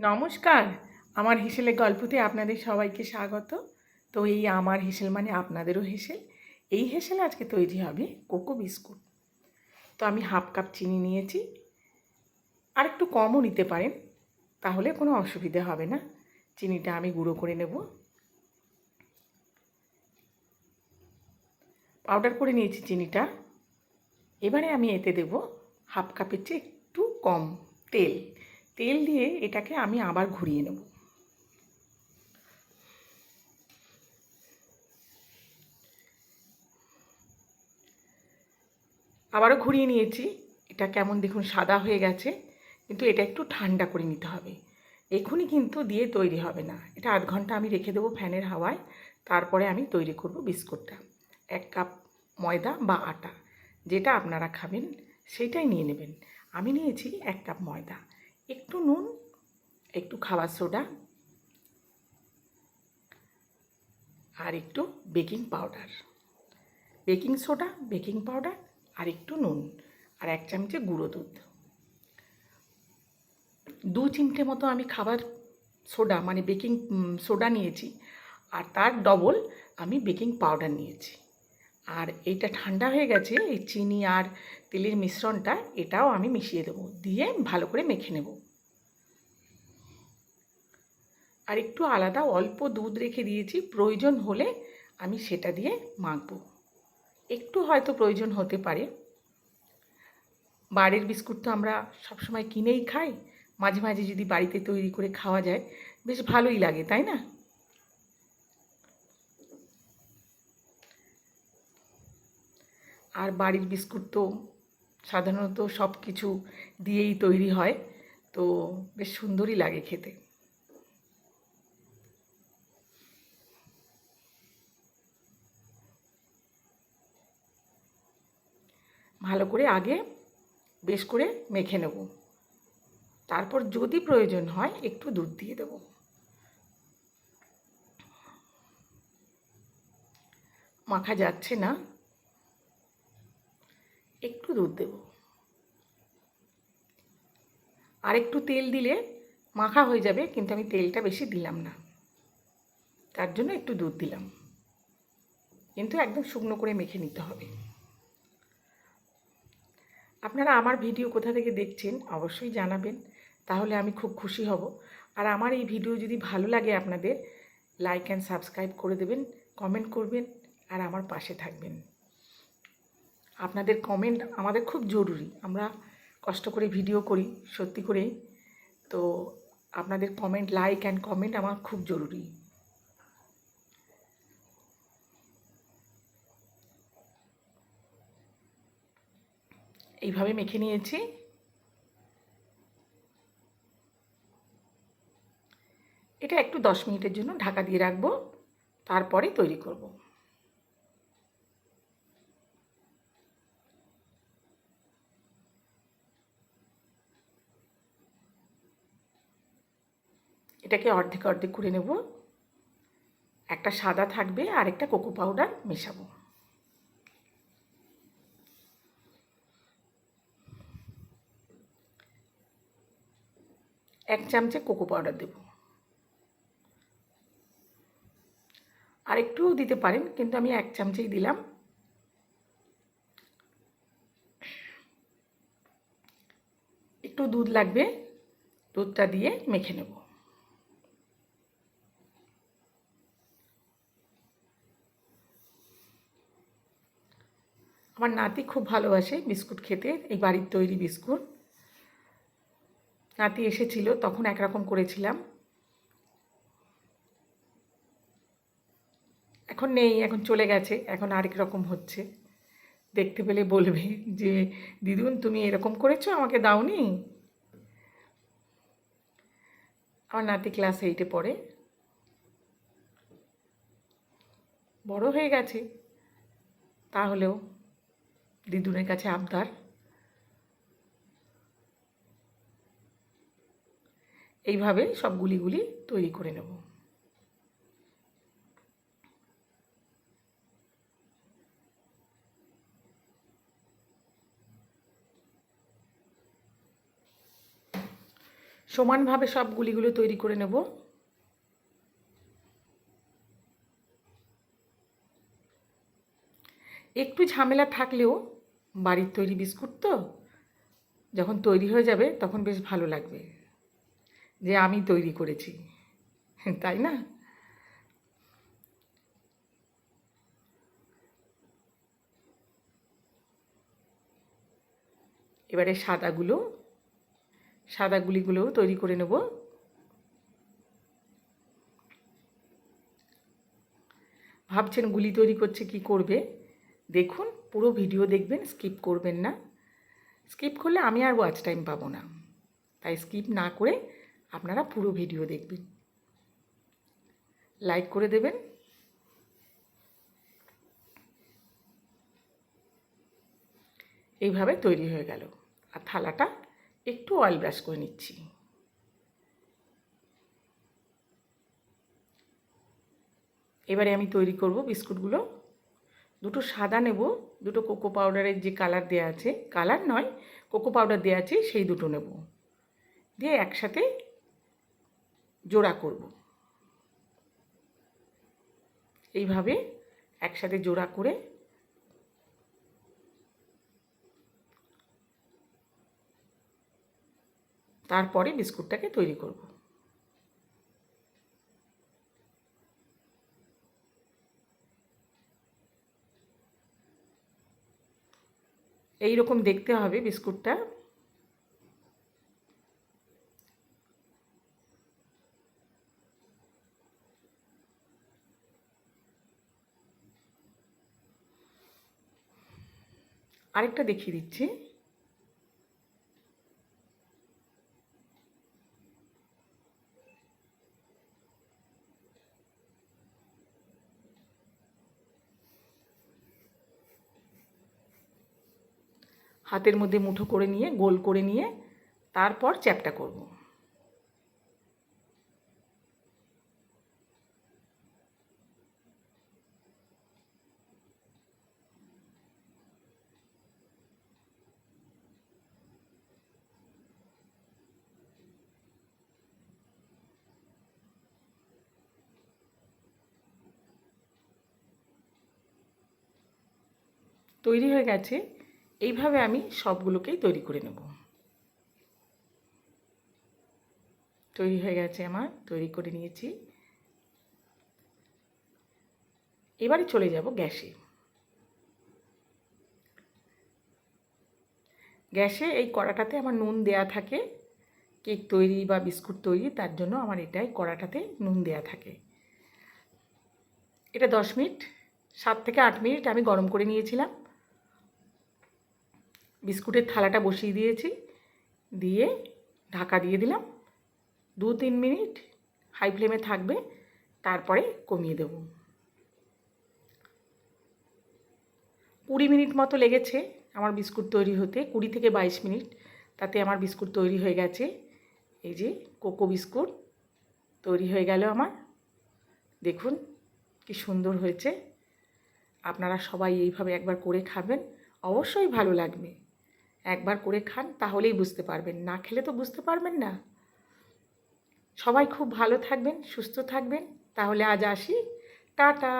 নমস্কার। আমার হেসেলের গল্পতে আপনাদের সবাইকে স্বাগত। তো এই আমার হেসেল মানে আপনাদেরও হেসেল। এই হেসেল আজকে তৈরি হবে কোকো বিস্কুট। তো আমি হাফ কাপ চিনি নিয়েছি। আর একটু কমও নিতে পারেন, তাহলে কোনো অসুবিধে হবে না। চিনিটা আমি গুঁড়ো করে নেব। পাউডার করে নিয়েছি চিনিটা। এবারে আমি এতে দেব হাফ কাপের চেয়ে একটু কম তেল। তেল দিয়ে এটাকে আমি আবার ঘুরিয়ে নেব। আবারও ঘুরিয়ে নিয়েছি। এটা কেমন দেখুন সাদা হয়ে গেছে, কিন্তু এটা একটু ঠান্ডা করে নিতে হবে। এখনই কিন্তু দিয়ে তৈরি হবে না। এটা আধ ঘণ্টা আমি রেখে দেবো ফ্যানের হাওয়ায়। তারপরে আমি তৈরি করব বিস্কুটটা। এক কাপ ময়দা বা আটা, যেটা আপনারা খাবেন, সেটাই নিয়ে নেবেন। আমি নিয়েছি এক কাপ ময়দা। একটু নুন, একটু খাবার সোডা আর একটু baking powder. Baking soda, baking powder আর একটু নুন আর এক চামচে গুঁড়ো দুধ। দু চিমটে মতো আমি খাবার সোডা মানে বেকিং সোডা নিয়েছি আর তার ডবল আমি বেকিং পাউডার নিয়েছি। আর এইটা ঠান্ডা হয়ে গেছে, এই চিনি আর তেলের মিশ্রণটা এটাও আমি মিশিয়ে দেবো, দিয়ে ভালো করে মেখে নেব। আর একটু আলাদা অল্প দুধ রেখে দিয়েছি, প্রয়োজন হলে আমি সেটা দিয়ে মাখবো। একটু হয়তো প্রয়োজন হতে পারে। বাড়ির বিস্কুট তো আমরা সবসময় কিনেই খাই, মাঝে মাঝে যদি বাড়িতে তৈরি করে খাওয়া যায়, বেশ ভালোই লাগে, তাই না? আর বাড়ির বিস্কুট তো সাধারণত সব কিছু দিয়েই তৈরি হয়, তো বেশ সুন্দরই লাগে খেতে। ভালো করে আগে বেশ করে মেখে নেব। তারপর যদি প্রয়োজন হয় একটু দুধ দিয়ে দেব। মাখা যাচ্ছে না। একটু দুধ দেব। আর একটু তেল দিলে মাখা হয়ে যাবে, কিন্তু আমি তেলটা বেশি দিলাম না। তার জন্য একটু দুধ দিলাম। কিন্তু একদম শুকনো করে মেখে নিতে হবে। আপনারা আমার ভিডিও কোথা থেকে দেখছেন অবশ্যই জানাবেন। তাহলে আমি খুব খুশি হব। আর আমার এই ভিডিও যদি ভালো লাগে আপনাদের, লাইক অ্যান্ড সাবস্ক্রাইব করে দেবেন, কমেন্ট করবেন, আর আমার পাশে থাকবেন। আপনাদের কমেন্ট আমাদের খুব জরুরি। আমরা কষ্ট করে ভিডিও করি, সত্যি করেই তো আপনাদের কমেন্ট লাইক অ্যান্ড কমেন্ট আমার খুব জরুরি। এইভাবে মেখে নিয়েছি। এটা একটু দশ মিনিটের জন্য ঢাকা দিয়ে রাখব। তারপরে তৈরি করব। এটাকে অর্ধেক অর্ধেক করে নেব। একটা সাদা থাকবে আর একটা কোকো পাউডার মেশাবো। এক চামচে কোকো পাউডার দেব। আর একটুও দিতে পারেন, কিন্তু আমি এক চামচেই দিলাম। একটু দুধ লাগবে, দুধটা দিয়ে মেখে নেব। আমার নাতি খুব ভালোবাসে বিস্কুট খেতে, এই বাড়ির তৈরি বিস্কুট। নাতি এসেছিল, তখন একরকম করেছিলাম। এখন নেই, এখন চলে গেছে, এখন আরেক রকম হচ্ছে। দেখতে পেলে বলবে যে, দিদুন, তুমি এরকম করেছ? আমাকে দাওনি? আমার নাতি ক্লাস এইটে পড়ে। বড় হয়ে গেছে। তাহলেও দিদুনের কাছে আবদার। এইভাবে সব গুলিগুলি তৈরি করে নেব। সমানভাবে সব গুলিগুলো তৈরি করে নেব। একটু ঝামেলা থাকলেও বাড়ির তৈরি বিস্কুট তো, যখন তৈরি হয়ে যাবে তখন বেশ ভালো লাগবে। যে আমি তৈরি করেছি, তাই না? এবারে সাদাগুলো সাদা গুলিগুলোও তৈরি করে নেব। ভাবছেন গুলি তৈরি করছে কি করবে? দেখুন। পুরো ভিডিও দেখবেন, স্কিপ করবেন না। স্কিপ করলে আমি আর ওয়াচ টাইম পাবো না। তাই স্কিপ না করে আপনারা পুরো ভিডিও দেখবেন। লাইক করে দেবেন। এইভাবে তৈরি হয়ে গেল। আর থালাটা একটু অয়েল ব্রাশ করে নিচ্ছি। এবারে আমি তৈরি করব বিস্কুটগুলো। দুটো সাদা নেব, দুটো কোকো পাউডারের যে কালার দেওয়া আছে, কালার নয়, কোকো পাউডার দেওয়া আছে, সেই দুটো নেব। দিয়ে একসাথে জোড়া করব। এইভাবে একসাথে জোড়া করে তারপরে বিস্কুটটাকে তৈরি করব। এই রকম দেখতে হবে বিস্কুটটা। আরেকটা দেখিয়ে দিচ্ছি। হাতের মধ্যে মুঠো করে নিয়ে গোল করে নিয়ে তারপর চ্যাপটা করব। তৈরি হয়ে গেছে। এইভাবে আমি সবগুলোকেই তৈরি করে নেব। তৈরি হয়ে গেছে আমার, তৈরি করে নিয়েছি। এবারে চলে যাব গ্যাসে। গ্যাসে এই কড়াটাতে আমার নুন দেয়া থাকে, কেক তৈরি বা বিস্কুট তৈরি, তার জন্য আমার এটাই কড়াটাতে নুন দেয়া থাকে। এটা দশ মিনিট, সাত থেকে আট মিনিট আমি গরম করে নিয়েছিলাম। বিস্কুটের থালাটা বসিয়ে দিয়েছি। দিয়ে ঢাকা দিয়ে দিলাম। দু তিন মিনিট হাই ফ্লেমে থাকবে, তারপরে কমিয়ে দেব। কুড়ি মিনিট মতো লেগেছে আমার বিস্কুট তৈরি হতে, কুড়ি থেকে বাইশ মিনিট। তাতে আমার বিস্কুট তৈরি হয়ে গেছে। এই যে কোকো বিস্কুট তৈরি হয়ে গেল আমার। দেখুন কি সুন্দর হয়েছে। আপনারা সবাই এইভাবে একবার করে খাবেন। অবশ্যই ভালো লাগবে। একবার করে খান, তাহলেই বুঝতে পারবেন। না খেলে তো বুঝতে পারবেন না। সবাই খুব ভালো থাকবেন, সুস্থ থাকবেন। তাহলে আজ আসি। টাটা!